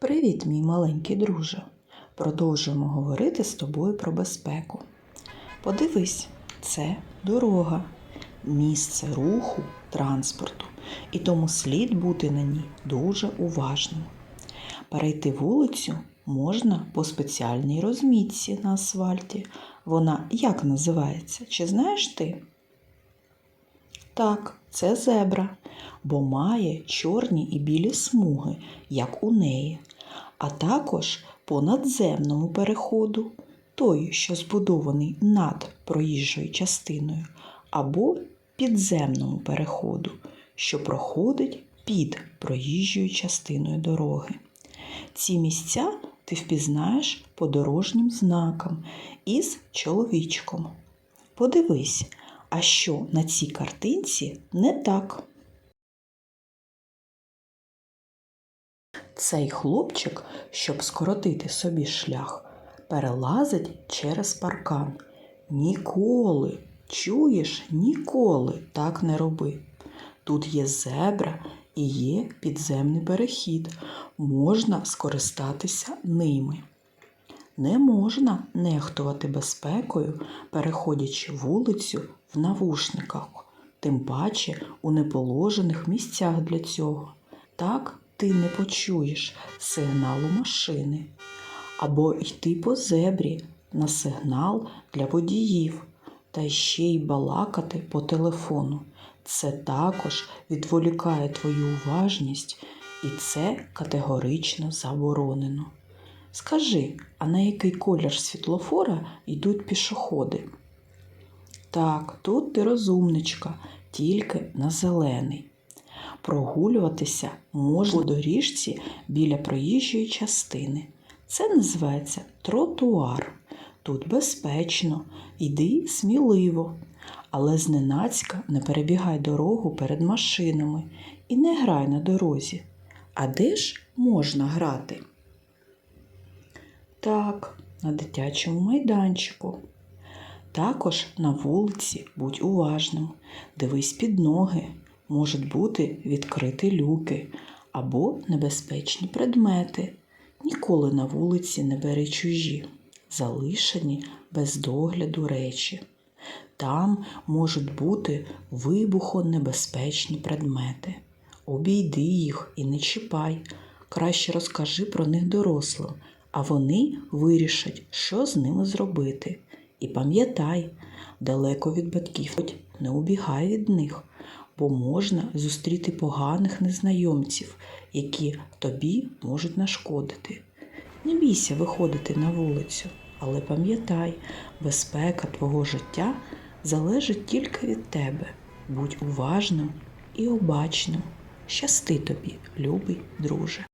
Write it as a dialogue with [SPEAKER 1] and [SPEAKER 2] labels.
[SPEAKER 1] Привіт, мій маленький друже. Продовжуємо говорити з тобою про безпеку. Подивись, це дорога, місце руху транспорту, і тому слід бути на ній дуже уважним. Перейти вулицю можна по спеціальній розмітці на асфальті. Вона як називається? Чи знаєш ти? Так, це зебра, бо має чорні і білі смуги, як у неї, а також по надземному переходу, той, що збудований над проїжджою частиною, або підземному переходу, що проходить під проїжджою частиною дороги. Ці місця ти впізнаєш по дорожнім знакам із чоловічком. Подивись, а що на цій картинці не так. Цей хлопчик, щоб скоротити собі шлях, перелазить через паркан. Ніколи, чуєш, ніколи так не роби. Тут є зебра і є підземний перехід. Можна скористатися ними. Не можна нехтувати безпекою, переходячи вулицю в навушниках, тим паче у неположених місцях для цього. Так ти не почуєш сигналу машини. Або йти по зебрі на сигнал для водіїв та ще й балакати по телефону. Це також відволікає твою уважність, і це категорично заборонено. Скажи, а на який колір світлофора йдуть пішоходи? Так, тут ти розумничка, тільки на зелений. Прогулюватися можна по доріжці біля проїжджої частини. Це називається тротуар. Тут безпечно, йди сміливо, але зненацька не перебігай дорогу перед машинами і не грай на дорозі. А де ж можна грати? Так, на дитячому майданчику. Також на вулиці будь уважним, дивись під ноги, можуть бути відкриті люки або небезпечні предмети. Ніколи на вулиці не бери чужі, залишені без догляду речі. Там можуть бути вибухонебезпечні предмети. Обійди їх і не чіпай. Краще розкажи про них дорослим, а вони вирішать, що з ними зробити. І пам'ятай, далеко від батьків не убігай від них, бо можна зустріти поганих незнайомців, які тобі можуть нашкодити. Не бійся виходити на вулицю, але пам'ятай, безпека твого життя залежить тільки від тебе. Будь уважним і обачним. Щасти тобі, любий друже.